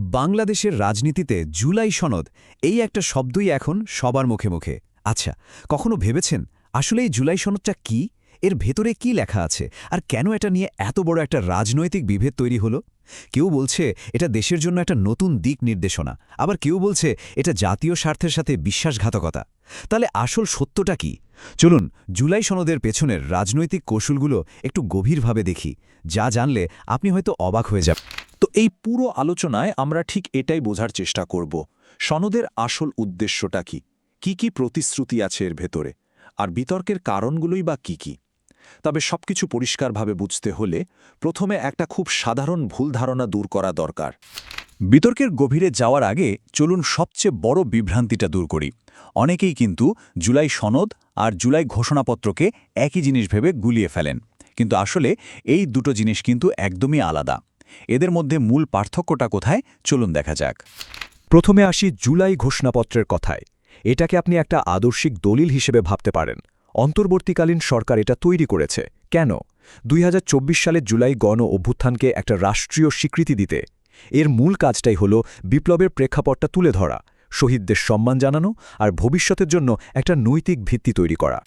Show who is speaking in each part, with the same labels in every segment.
Speaker 1: বাংলাদেশের রাজনীতিতে জুলাই সনদ এই একটা শব্দই এখন সবার মুখে মুখে। আচ্ছা কখনো ভেবেছেন আসলে এই জুলাই সনদটা কি? এর ভেতরে কি লেখা আছে? আর কেন এটা নিয়ে এত বড় একটা রাজনৈতিক বিভেদ তৈরি হলো? কেউ বলছে এটা দেশের জন্য একটা নতুন দিক নির্দেশনা, আবার কেউ বলছে এটা জাতীয় স্বার্থের সাথে বিশ্বাসঘাতকতা। তাহলে আসল সত্যটা কি? চলুন জুলাই সনদের পেছনের রাজনৈতিক কৌশলগুলো একটু গভীরভাবে দেখি। যা জানলে আপনি হয়তো অবাক হয়ে যাবেন।
Speaker 2: এই পুরো আলোচনায় আমরা ঠিক এটাই বোঝার চেষ্টা করব। সনদের আসল উদ্দেশ্যটা কি? কি কি প্রতিশ্রুতি আছে এর ভেতরে? আর বিতর্কের কারণগুলোই বা কি কি? তবে সবকিছু পরিষ্কারভাবে বুঝতে হলে প্রথমে একটা খুব সাধারণ ভুল ধারণা দূর করা দরকার।
Speaker 3: বিতর্কের গভীরে যাওয়ার আগে চলুন সবচেয়ে বড় বিভ্রান্তিটা দূর করি। অনেকেই কিন্তু জুলাই সনদ আর জুলাই ঘোষণাপত্রকে একই জিনিস ভেবে গুলিয়ে ফেলেন। কিন্তু আসলে এই দুটো জিনিস কিন্তু একদমই আলাদা। এদের মধ্যে মূল পার্থক্যটা কোথায়? চলুন দেখা যাক।
Speaker 4: প্রথমে আসি জুলাই ঘোষণাপত্রের কথায়। এটাকে আপনি একটা আদর্শিক দলিল হিসেবে ভাবতে পারেন। অন্তর্বর্তীকালীন সরকার এটা তৈরি করেছে। কেন? দুই সালের জুলাই গণ অভ্যুত্থানকে একটা রাষ্ট্রীয় স্বীকৃতি দিতে। এর মূল কাজটাই হল বিপ্লবের প্রেক্ষাপটটা তুলে ধরা, শহীদদের সম্মান জানানো আর ভবিষ্যতের জন্য একটা নৈতিক ভিত্তি তৈরি করা।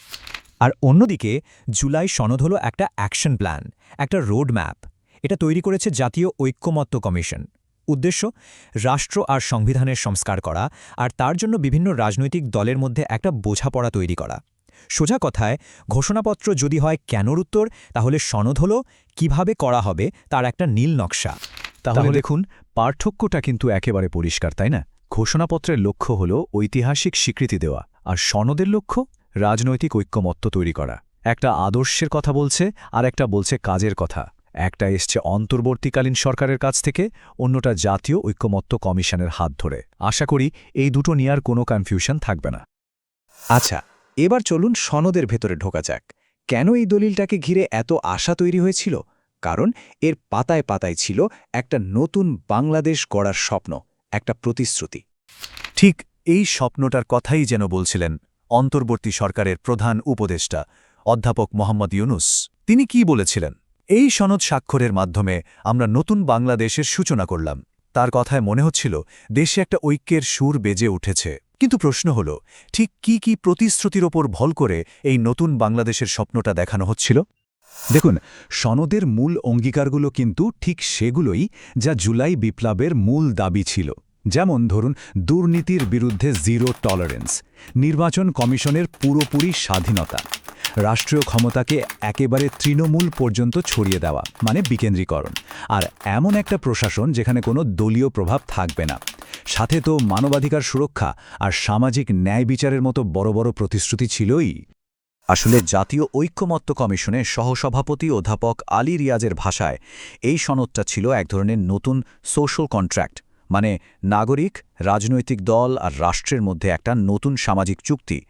Speaker 5: আর অন্যদিকে জুলাই সনদ হল একটা অ্যাকশন প্ল্যান, একটা রোড ম্যাপ এটা তৈরি করেছে জাতীয় ঐক্যমত্য কমিশন। উদ্দেশ্য রাষ্ট্র আর সংবিধানের সংস্কার করা আর তার জন্য বিভিন্ন রাজনৈতিক দলের মধ্যে একটা বোঝাপড়া তৈরি করা। সোজা কথায় ঘোষণাপত্র যদি হয় কেনর উত্তর তাহলে সনদ হল কীভাবে করা হবে তার একটা নীল নকশা।
Speaker 4: তাহলে দেখুন পার্থক্যটা কিন্তু একেবারে পরিষ্কার তাই না? ঘোষণাপত্রের লক্ষ্য হল ঐতিহাসিক স্বীকৃতি দেওয়া আর সনদের লক্ষ্য রাজনৈতিক ঐক্যমত্য তৈরি করা। একটা আদর্শের কথা বলছে আর একটা বলছে কাজের কথা। একটা এসছে অন্তর্বর্তীকালীন সরকারের কাছ থেকে, অন্যটা জাতীয় ঐক্যমত্য কমিশনের হাত ধরে। আশা করি এই দুটো নিয়ে আর কোনো কনফিউশন থাকবে না।
Speaker 3: আচ্ছা এবার চলুন সনদের ভেতরে ঢোকা যাক। কেন এই দলিলটাকে ঘিরে এত আশা তৈরি হয়েছিল? কারণ এর পাতায় পাতায় ছিল একটা নতুন বাংলাদেশ গড়ার স্বপ্ন, একটা প্রতিশ্রুতি।
Speaker 4: ঠিক এই স্বপ্নটার কথাই যেন বলছিলেন অন্তর্বর্তী সরকারের প্রধান উপদেষ্টা, অধ্যাপক মোহাম্মদ ইউনুস। তিনি কি বলেছিলেন? এই সনদ স্বাক্ষরের মাধ্যমে আমরা নতুন বাংলাদেশের সূচনা করলাম। তার কথায় মনে হচ্ছিল, দেশে একটা ঐক্যের সুর বেজে উঠেছে। কিন্তু প্রশ্ন হল, ঠিক কি কি প্রতিশ্রুতির ওপর ভল করে এই নতুন বাংলাদেশের স্বপ্নটা দেখানো হচ্ছিল? দেখুন, সনদের মূল অঙ্গীকারগুলো কিন্তু ঠিক সেগুলোই যা জুলাই বিপ্লবের মূল দাবি ছিল। যেমন ধরুন, দুর্নীতির বিরুদ্ধে জিরো টলারেন্স, নির্বাচন কমিশনের পুরোপুরি স্বাধীনতা। রাষ্ট্রীয় ক্ষমতাকে একেবারে তৃণমূল পর্যন্ত ছড়িয়ে দেওয়া মানে বিকেন্দ্রীকরণ। আর এমন একটা প্রশাসন যেখানে কোনো দলীয় প্রভাব থাকবে না। সাথে তো মানবাধিকার সুরক্ষা আর সামাজিক ন্যায় বিচারের মতো বড় বড় প্রতিশ্রুতি ছিলই। আসলে জাতীয় ঐক্যমত্য কমিশনে সহসভাপতি অধ্যাপক আলী রিয়াজের ভাষায় এই সনদটা ছিল এক ধরনের নতুন সোশ্যাল কন্ট্রাক্ট মানে নাগরিক, রাজনৈতিক দল আর রাষ্ট্রের মধ্যে একটা নতুন সামাজিক চুক্তি।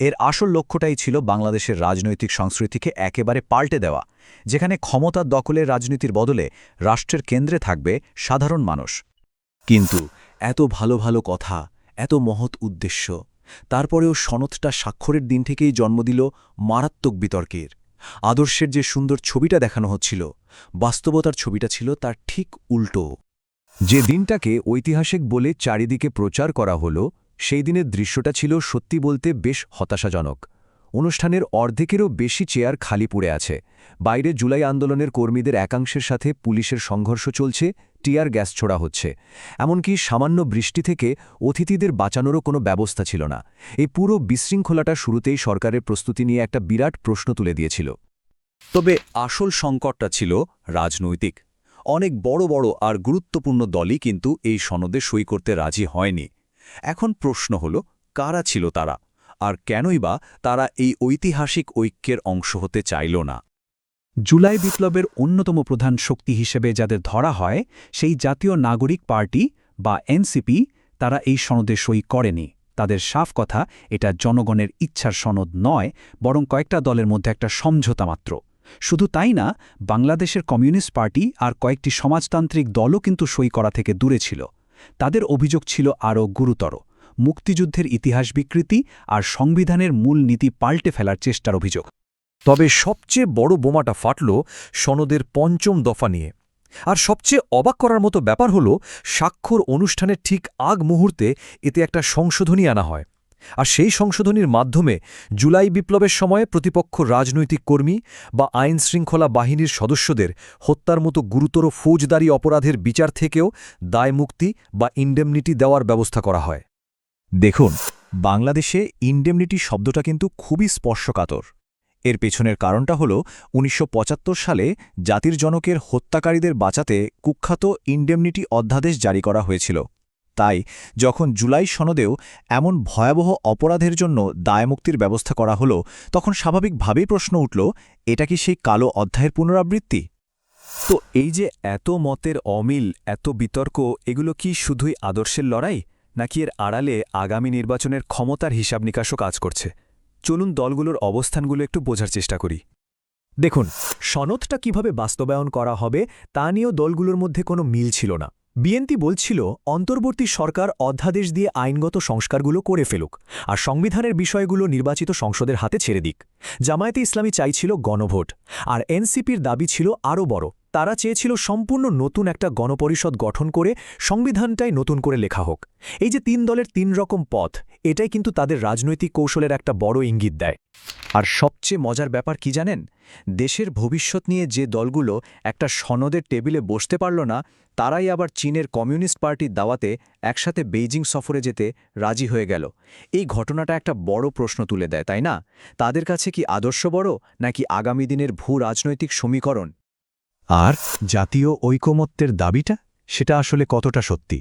Speaker 4: এর আসল লক্ষ্যটাই ছিল বাংলাদেশের রাজনৈতিক সংস্কৃতিকে একেবারে পাল্টে দেওয়া, যেখানে ক্ষমতার দখলের রাজনীতির বদলে রাষ্ট্রের কেন্দ্রে থাকবে সাধারণ মানুষ। কিন্তু এত ভালো ভালো কথা, এত মহৎ উদ্দেশ্য, তারপরেও সনদটা স্বাক্ষরের দিন থেকেই জন্ম দিল মারাত্মক বিতর্কের। আদর্শের যে সুন্দর ছবিটা দেখানো হচ্ছিল, বাস্তবতার ছবিটা ছিল তার ঠিক উল্টো। যে দিনটাকে ঐতিহাসিক বলে চারিদিকে প্রচার করা হলো সেই দিনের দৃশ্যটা ছিল সত্যি বলতে বেশ হতাশাজনক। অনুষ্ঠানের অর্ধেকেরও বেশি চেয়ার খালি পড়ে আছে। বাইরে জুলাই আন্দোলনের কর্মীদের একাংশের সাথে পুলিশের সংঘর্ষ চলছে, টিয়ার গ্যাস ছোড়া হচ্ছে। এমনকি সামান্য বৃষ্টি থেকে অতিথিদের বাঁচানোরও কোনো ব্যবস্থা ছিল না। এই পুরো বিশৃঙ্খলাটা শুরুতেই সরকারের প্রস্তুতি নিয়ে একটা বিরাট প্রশ্ন তুলে দিয়েছিল। তবে আসল সংকটটা ছিল রাজনৈতিক। অনেক বড় বড় আর গুরুত্বপূর্ণ দলই কিন্তু এই সনদে সই করতে রাজি হয়নি। এখন প্রশ্ন হল, কারা ছিল তারা? আর কেনই বা তারা এই ঐতিহাসিক ঐক্যের অংশ হতে চাইল না?
Speaker 6: জুলাই বিপ্লবের অন্যতম প্রধান শক্তি হিসেবে যাদের ধরা হয়, সেই জাতীয় নাগরিক পার্টি বা এনসিপি, তারা এই সনদে সই করেনি। তাদের সাফ কথা, এটা জনগণের ইচ্ছার সনদ নয়, বরং কয়েকটা দলের মধ্যে একটা সমঝোতা মাত্র। শুধু তাই না, বাংলাদেশের কমিউনিস্ট পার্টি আর কয়েকটি সমাজতান্ত্রিক দলও কিন্তু সই করা থেকে দূরে ছিল। তাদের অভিযোগ ছিল আরও গুরুতর। মুক্তিযুদ্ধের ইতিহাস বিকৃতি আর সংবিধানের মূল নীতি পাল্টে ফেলার চেষ্টার অভিযোগ।
Speaker 4: তবে সবচেয়ে বড় বোমাটা ফাটল সনদের পঞ্চম দফা নিয়ে।
Speaker 7: আর সবচেয়ে অবাক করার মতো ব্যাপার হল, স্বাক্ষর অনুষ্ঠানের ঠিক আগ মুহূর্তে এতে একটা সংশোধনী আনা হয়। আর সেই সংশোধনীর মাধ্যমে জুলাই বিপ্লবের সময় প্রতিপক্ষ রাজনৈতিক কর্মী বা আইন শৃঙ্খলা বাহিনীর সদস্যদের হত্যার মতো গুরুতর ফৌজদারি অপরাধের বিচার থেকেও দায়মুক্তি বা ইন্ডেমনিটি দেওয়ার ব্যবস্থা করা হয়।
Speaker 3: দেখুন, বাংলাদেশে ইন্ডেমনিটি শব্দটা কিন্তু খুবই স্পর্শকাতর। এর পেছনের কারণটা হল উনিশশো পঁচাত্তর সালে জাতির জনকের হত্যাকারীদের বাঁচাতে কুখ্যাত ইন্ডেমনিটি অধ্যাদেশ জারি করা হয়েছিল। তাই যখন জুলাই সনদেও এমন ভয়াবহ অপরাধের জন্য দায়মুক্তির ব্যবস্থা করা হলো, তখন স্বাভাবিকভাবেই প্রশ্ন উঠল, এটা কি সেই কালো অধ্যায়ের পুনরাবৃত্তি?
Speaker 7: তো এই যে এত মতের অমিল, এত বিতর্ক, এগুলো কি শুধুই আদর্শের লড়াই? নাকি এর আড়ালে আগামী নির্বাচনের ক্ষমতার হিসাব নিকাশও কাজ করছে? চলুন দলগুলোর অবস্থানগুলো একটু বোঝার চেষ্টা করি। দেখুন, সনদটা কীভাবে বাস্তবায়ন করা হবে তা নিয়েও দলগুলোর মধ্যে কোনো মিল ছিল না। বিএনপি বলছিল, অন্তর্বর্তী সরকার অধ্যাদেশ দিয়ে আইনগত সংস্কারগুলো করে ফেলুক আর সংবিধানের বিষয়গুলো নির্বাচিত সংসদের হাতে ছেড়ে দিক। জামায়াতে ইসলামী চাইছিল গণভোট আর এনসিপির দাবি ছিল আরও বড় তারা চেয়েছিল সম্পূর্ণ নতুন একটা গণপরিষদ গঠন করে সংবিধানটাই নতুন করে লেখা হোক। এই যে তিন দলের তিন রকম পথ, এটাই কিন্তু তাদের রাজনৈতিক কৌশলের একটা বড় ইঙ্গিত দেয়।
Speaker 3: আর সবচেয়ে মজার ব্যাপার কি জানেন? দেশের ভবিষ্যৎ নিয়ে যে দলগুলো একটা সনদের টেবিলে বসতে পারল না, তারাই আবার চীনের কমিউনিস্ট পার্টির দাওয়াতে একসাথে বেইজিং সফরে যেতে রাজি হয়ে গেল। এই ঘটনাটা একটা বড় প্রশ্ন তুলে দেয়, তাই না? তাদের কাছে কি আদর্শ বড়, নাকি আগামী দিনের ভূ রাজনৈতিক সমীকরণ?
Speaker 4: আর জাতীয় ঐকমত্যের দাবিটা? সেটা আসলে কতটা সত্যি?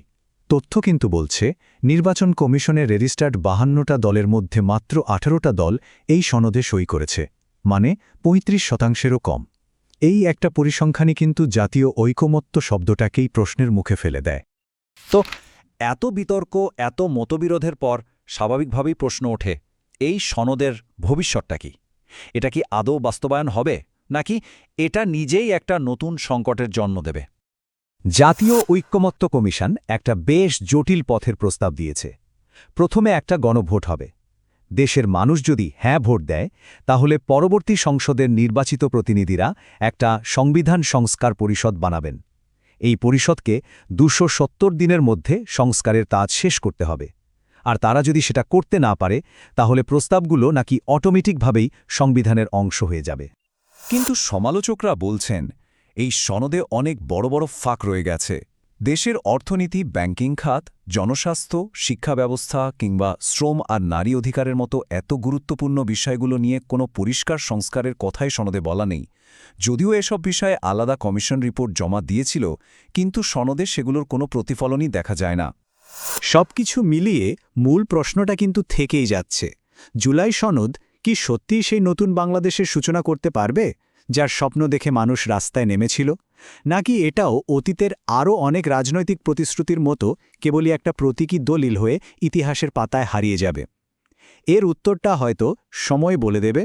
Speaker 4: তথ্য কিন্তু বলছে, নির্বাচন কমিশনের রেজিস্টার্ড বাহান্নটা দলের মধ্যে মাত্র আঠারোটা দল এই সনদে সই করেছে মানে ৩৫ শতাংশেরও কম। এই একটা পরিসংখ্যানই কিন্তু জাতীয় ঐকমত্য শব্দটাকেই প্রশ্নের মুখে ফেলে দেয়।
Speaker 2: তো এত বিতর্ক, এত মতবিরোধের পর স্বাভাবিকভাবেই প্রশ্ন ওঠে, এই সনদের ভবিষ্যৎটা কি? এটা কি আদৌ বাস্তবায়ন হবে? নাকি এটা নিজেই একটা নতুন সংকটের জন্ম দেবে?
Speaker 4: জাতীয় ঐক্যমত্য কমিশন একটা বেশ জটিল পথের প্রস্তাব দিয়েছে। প্রথমে একটা গণভোট হবে। দেশের মানুষ যদি হ্যাঁ ভোট দেয়, তাহলে পরবর্তী সংসদের নির্বাচিত প্রতিনিধিরা একটা সংবিধান সংস্কার পরিষদ বানাবেন। এই পরিষদকে দুশো সত্তর দিনের মধ্যে সংস্কারের কাজ শেষ করতে হবে। আর তারা যদি সেটা করতে না পারে, তাহলে প্রস্তাবগুলো নাকি অটোমেটিকভাবেই সংবিধানের অংশ হয়ে যাবে।
Speaker 1: কিন্তু সমালোচকরা বলছেন, এই সনদে অনেক বড় বড় ফাঁক রয়ে গেছে। দেশের অর্থনীতি, ব্যাংকিং খাত, জনস্বাস্থ্য, শিক্ষা ব্যবস্থা কিংবা শ্রম আর নারী অধিকারের মতো এত গুরুত্বপূর্ণ বিষয়গুলো নিয়ে কোনো পরিষ্কার সংস্কারের কথাই সনদে বলা নেই। যদিও এসব বিষয়ে আলাদা কমিশন রিপোর্ট জমা দিয়েছিল, কিন্তু সনদে সেগুলোর কোনো প্রতিফলনই দেখা যায় না।
Speaker 6: সবকিছু মিলিয়ে মূল প্রশ্নটা কিন্তু থেকেই যাচ্ছে। জুলাই সনদ কি সত্যিই সেই নতুন বাংলাদেশের সূচনা করতে পারবে, যার স্বপ্ন দেখে মানুষ রাস্তায় নেমেছিল? নাকি এটাও অতীতের আরও অনেক রাজনৈতিক প্রতিশ্রুতির মতো কেবলই একটা প্রতীকী দলিল হয়ে ইতিহাসের পাতায় হারিয়ে যাবে? এর উত্তরটা হয়তো সময় বলে দেবে।